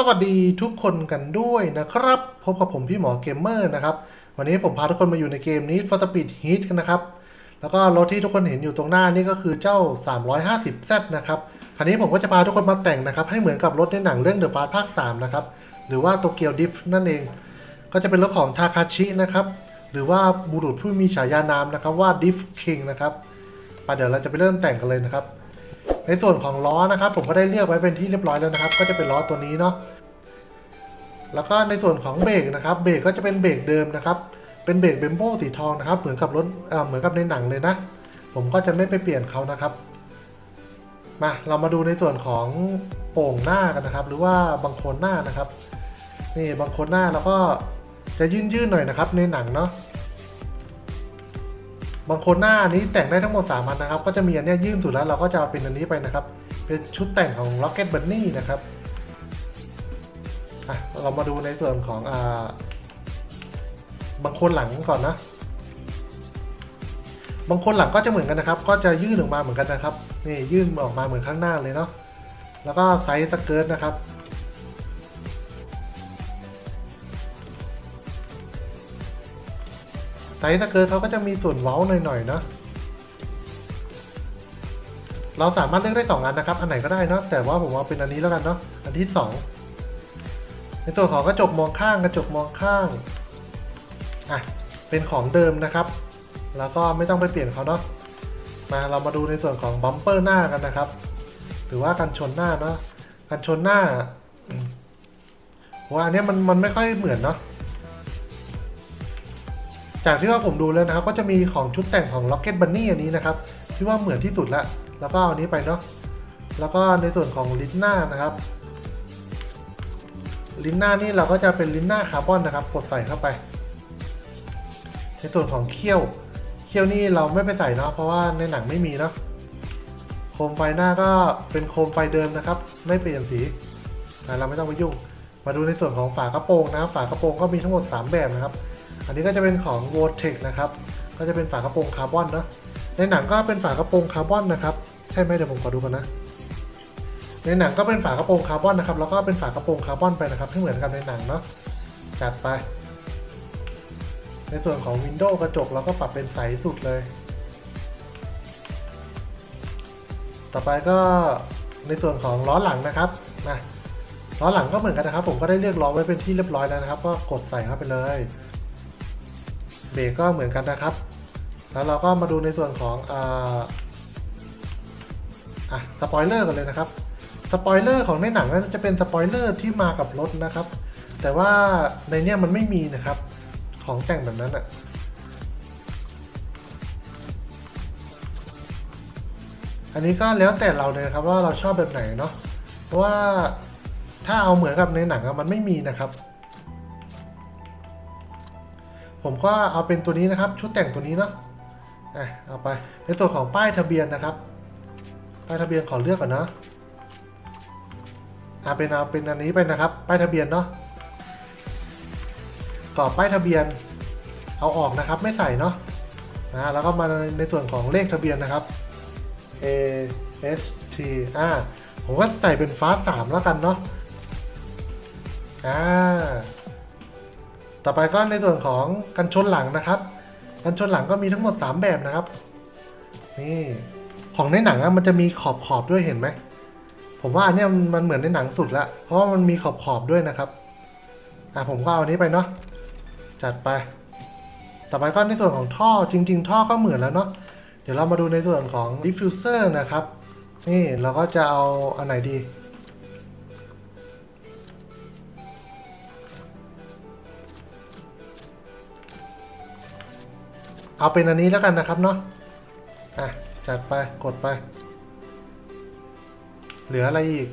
สวัสดีทุกคนกันด้วยนะครับ พบกับผมพี่หมอเกมเมอร์นะครับ วันนี้ผมพาทุกคนมาอยู่ในเกมนี้ For Speed Heat กันนะครับ แล้วก็รถที่ทุกคนเห็นอยู่ตรงหน้านี่ก็คือเจ้า 350Z นะครับคันนี้ผมก็จะพาทุกคนมาแต่งนะครับ ให้เหมือนกับรถในหนังเรื่อง The Fast ภาค 3 นะครับ หรือว่าโตเกียวดิฟนั่นเอง ก็จะเป็นรถของทาคาชินะครับ หรือว่าบุรุษผู้มีฉายานามนะครับว่าดิฟคิงนะครับไปเดี๋ยวเราจะไปเริ่มแต่งกันเลยนะครับ ในส่วนของล้อนะครับ ผมก็ได้เลือกไว้เป็นที่เรียบร้อยแล้วนะครับ ก็จะเป็นล้อตัวนี้เนาะแล้วก็ในส่วนของเบรกนะครับ เบรกก็จะเป็นเบรกเดิมนะครับ เป็นเบรกเบมโบสีทองนะครับ เหมือนกับรถเอ่อเหมือนกับในหนังเลยนะ ผมก็จะไม่ไปเปลี่ยนเขานะครับ มาเรามาดูในส่วนของโป่งหน้ากันนะครับ หรือว่าบางโคนหน้านะครับ นี่บางโคนหน้าแล้วก็จะยื่นๆหน่อยนะครับ ในหนังเนาะ บางคนหน้านี้แต่งได้ทั้งหมด3อันนะครับ ก็จะมีอันเนี้ยยื่นสุดแล้วเราก็จะเอาเป็นอันนี้ไปนะครับ เป็นชุดแต่งของ Rocket Bunny นะครับอะเรามาดูในส่วนของอ่าบางคนหลังก่อนนะ บางคนหลังก็จะเหมือนกันนะครับ ก็จะยื่นออกมาเหมือนกันนะครับ นี่ยื่นออกมาเหมือนข้างหน้าเลยเนาะ แล้วก็ไซส์สเกิร์ตนะครับ ไซส์สเกิร์ตเขาก็จะมีส่วนเว้าหน่อยๆเนาะเราสามารถเลือกได้สองอันนะครับ อันไหนก็ได้เนาะแต่ว่าผมเอาเป็นอันนี้แล้วกันเนาะอันที่สองในตัวของกระจกมองข้างกระจกมองข้างอะเป็นของเดิมนะครับ แล้วก็ไม่ต้องไปเปลี่ยนเขาเนาะมาเรามาดูในส่วนของบัมเปอร์หน้ากันนะครับหรือว่ากันชนหน้าเนาะกันชนหน้าว่าอันนี้มันมันไม่ค่อยเหมือนเนาะ จากที่ว่าผมดูแล้วนะครับ ก็จะมีของชุดแต่งของ Rocket Bunny อันนี้นะครับ ที่ว่าเหมือนที่สุดละ แล้วก็เอาอันนี้ไปเนาะ แล้วก็ในส่วนของลิ้นหน้านะครับ ลิ้นหน้านี่เราก็จะเป็นลิ้นหน้าคาร์บอนนะครับ กดใส่เข้าไป ในส่วนของเขี้ยว เขี้ยวนี่เราไม่ไปใส่เนาะ เพราะว่าในหนังไม่มีเนาะ โคมไฟหน้าก็เป็นโคมไฟเดิมนะครับ ไม่เปลี่ยนสีอะเราไม่ต้องไปยุ่ง มาดูในส่วนของฝากระโปรงนะครับฝากระโปรงก็มีทั้งหมด 3 แบบนะครับ อันนี้ก็จะเป็นของ v o t e c นะครับ ก็จะเป็นฝากระโปรงคาร์บอนเนาะ ในหนังก็เป็นฝากระโปรงคาร์บอนนะครับ ใช่ไหมเดี๋ยวผมขอดูกันนะ ในหนังก็เป็นฝากระโปรงคาร์บอนนะครับ แล้วก็เป็นฝากระโปรงคาร์บอนไปนะครับให้เหมือนกันในหนังเนาะ จัดไป ในส่วนของวินโดว์กระจกเราก็ปรับเป็นใสสุดเลย ต่อไปก็ในส่วนของล้อหลังนะครับนะล้อหลังก็เหมือนกันนะครับ ผมก็ได้เลือกล้อไว้เป็นที่เรียบร้อยแล้วนะครับ ก็กดใส่เข้าไปเลย รกก็เหมือนกันนะครับ แล้วเราก็มาดูในส่วนของอ่าอะสปอยเลอร์กันเลยนะครับสปอยเลอร์ของในหนังนั้นจะเป็นสปอยเลอร์ที่มากับรถนะครับ แต่ว่าในเนี้ยมันไม่มีนะครับ ของแต่งแบบนั้นอะอันนี้ก็แล้วแต่เราเลยครับว่าเราชอบแบบไหนเนาะเพราะว่าถ้าเอาเหมือนกับในหนังอะมันไม่มีนะครับ ผมก็เอาเป็นตัวนี้นะครับ ชุดแต่งตัวนี้เนาะอะเอาไปในส่วนของป้ายทะเบียนนะครับ ป้ายทะเบียนขอเลือกก่อนนะอะเป็นเอาเป็นอันนี้ไปนะครับ ป้ายทะเบียนเนาะกรอบป้ายทะเบียน เอาออกนะครับ ไม่ใส่เนาะนะแล้วก็มาในส่วนของเลขทะเบียนนะครับ A S T อ่าผมว่าใส่เป็นฟ้าสามแล้วกันเนาะอ่า ต่อไปก็ในส่วนของกันชนหลังนะครับ กันชนหลังก็มีทั้งหมด 3 แบบนะครับ นี่ของในหนังอะมันจะมีขอบขอบด้วยเห็นไหม ผมว่าเนี้ยมันเหมือนในหนังสุดละ เพราะว่ามันมีขอบขอบด้วยนะครับ อะผมก็เอาอันนี้ไปเนาะ จัดไป ต่อไปก็ในส่วนของท่อจริง ๆ ท่อก็เหมือนแล้วเนาะ เดี๋ยวเรามาดูในส่วนของ diffuser นะครับ นี่เราก็จะเอาอันไหนดี เอาเป็นอันนี้แล้วกันนะครับเนาะอะจัดไปกดไป เหลืออะไรอีก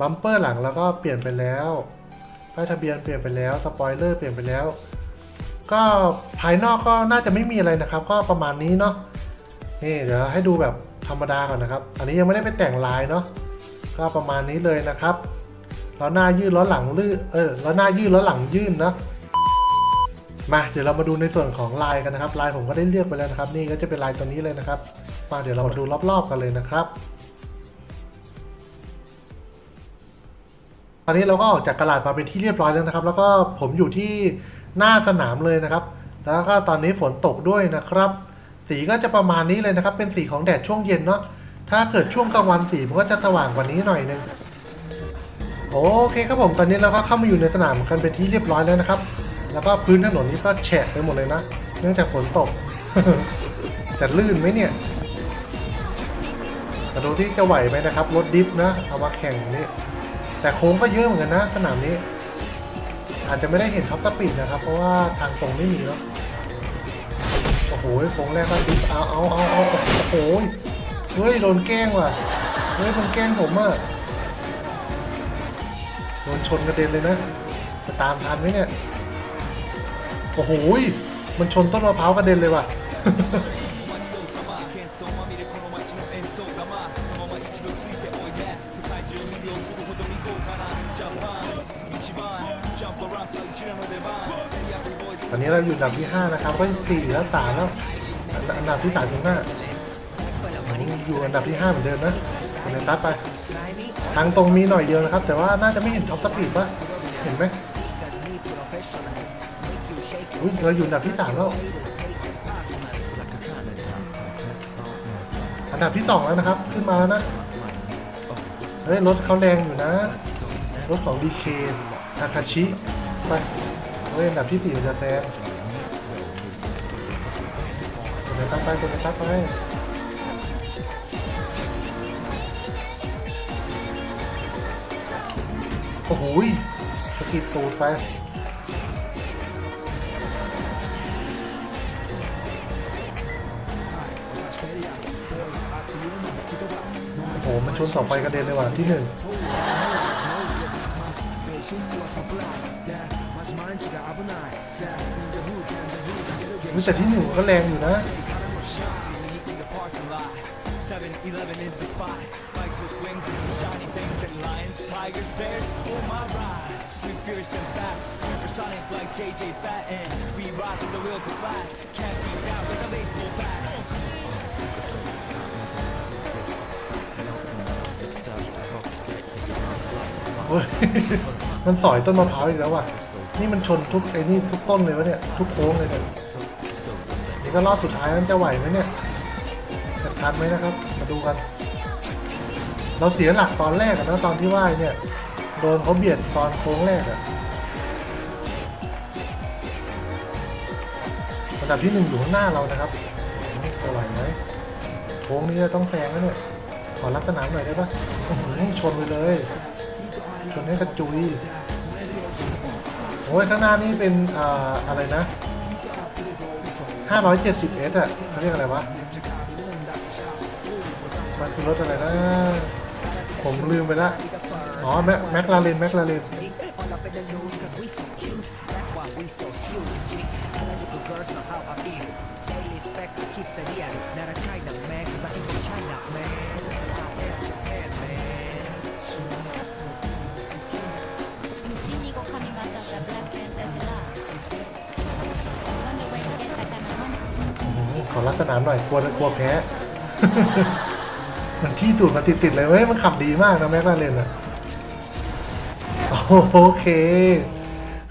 บัมเปอร์หลังแล้วก็เปลี่ยนไปแล้วป้ายทะเบียนเปลี่ยนไปแล้วสปอยเลอร์เปลี่ยนไปแล้ว ก็ภายนอกก็น่าจะไม่มีอะไรนะครับ ก็ประมาณนี้เนาะนี่เดี๋ยวให้ดูแบบธรรมดาก่อนนะครับ อันนี้ยังไม่ได้ไปแต่งลายเนาะก็ประมาณนี้เลยนะครับล้อหน้ายืดล้อหลังลื่นเออล้อหน้ายืดล้อหลังยื่นเนาะ มาเดี๋ยวเรามาดูในส่วนของลายกันนะครับลายผมก็ได้เลือกไปแล้วนะครับ นี่ก็จะเป็นลายตัวนี้เลยนะครับ มาเดี๋ยวเรามาดูรอบๆกันเลยนะครับตอนนี้เราก็ออกจากกระดาษมาเป็นที่เรียบร้อยแล้วนะครับ แล้วก็ผมอยู่ที่หน้าสนามเลยนะครับ แล้วก็ตอนนี้ฝนตกด้วยนะครับ สีก็จะประมาณนี้เลยนะครับ เป็นสีของแดดช่วงเย็นเนาะถ้าเกิดช่วงกลางวันสีมันก็จะสว่างกว่านี้หน่อยนึงโอเคครับผมตอนนี้เราก็เข้ามาอยู่ในสนามกันเป็นที่เรียบร้อยแล้วนะครับ แล้วก็พื้นถนนนี้ก็แฉะไปหมดเลยนะ เนื่องจากฝนตกจะลื่นไหมเนี่ยมาดูที่จะไหวไหมนะครับ รถดิฟนะ เอามาแข่งนี่ แต่โค้งก็เยอะเหมือนกันนะ สนามนี้ อาจจะไม่ได้เห็นท็อปสปีดนะครับ เพราะว่าทางตรงไม่มีเนาะโอ้โหโค้งแรกก็ดิฟเอาเอาเอาเอาโอ้โหเฮ้ยโดนแกล้งว่ะเฮ้ยมันแกล้งผมอะโดนชนกระเด็นเลยนะจะตามทันไหมเนี่ย โอ้โหมันชนต้นมะพร้าวกระเด็นเลยว่ะ ตอนนี้เราอยู่อันดับที่ 5 นะครับ ก็สี่แล้วสามแล้ว อันดับที่สามถึงห้าอยู่อันดับที่ 5 เหมือนเดิมนะคนในตัดไป ทางตรงมีหน่อยเดียวนะครับ แต่ว่าน่าจะไม่เห็นท็อปสปีดปะเห็นไหม อุ้ยเราอยู่อันดับที่สามแล้วอันดับที่สองแล้วนะครับ ขึ้นมาแล้วนะเฮ้ยรถเขาแรงอยู่นะ รถของดีเคทาคาชิไปเฮ้ยอันดับที่สี่จะแซงคนในตัดไปคนในตัดไปโอ้โหสกิดตูดไป โอ้โหมันชนเสาไฟกระเด็นเลยว่ะที่หนึ่งแต่ที่หนึ่งก็แรงอยู่นะ 7-Eleven is the spot. Bikes with wings and shiny things and lions, tigers, bears. Oh my ride. We fierce and fast, supersonic like JJ Fatten. We rock the wheels of flat. Can't be down with a baseball bat. เฮ้ย มันสอยต้นมะพร้าวอีกแล้วว่ะ นี่มันชนทุกไอ้นี่ทุกต้นเลยวะเนี่ย ทุกโค้งเลยเนี่ยนี่ก็รอบสุดท้ายมันจะไหวไหมเนี่ยจะทันไหมนะครับ มาดูกัน เราเสียหลักตอนแรกนะตอนที่ว่ายเนี่ย โดนเขาเบียดตอนโค้งแรกอะระดับที่หนึ่งอยู่ข้างหน้าเรานะครับจะไหวไหมโค้งนี้จะต้องแซงแล้วเนี่ย อรับสนามหน่อยได้ปะอื้อหือชนไปเลย ชนให้กระจุยโอ้ยข้างหน้านี่เป็นอ่าอะไรนะ 570S อะเขาเรียกอะไรวะ มันคือรถอะไรนะ ผมลืมไปละ อ๋อ แม็กแม็กลาเรนแม็กลาเรน ขอรับสนามหน่อยกลัวกลัวแพ้มันที่ตูดมาติดๆเลยเว้ยมันขับดีมากนะแม็กลาเรนอะโอเค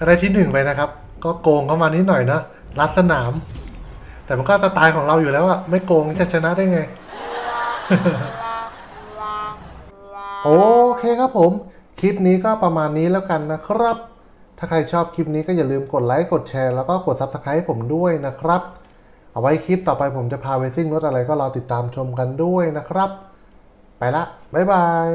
อะไรที่หนึ่งไปนะครับ ก็โกงเข้ามานิดหน่อยนะรัดสนาม แต่มันก็สไตล์ของเราอยู่แล้วอะไม่โกงจะชนะได้ไง โอเคครับผม คลิปนี้ก็ประมาณนี้แล้วกันนะครับ ถ้าใครชอบคลิปนี้ก็อย่าลืมกดไลค์กดแชร์แล้วก็กด Subscribe ให้ผมด้วยนะครับ เอาไว้คลิปต่อไปผมจะพาไปซิ่งรถอะไรก็รอติดตามชมกันด้วยนะครับ ไปละ บ๊ายบาย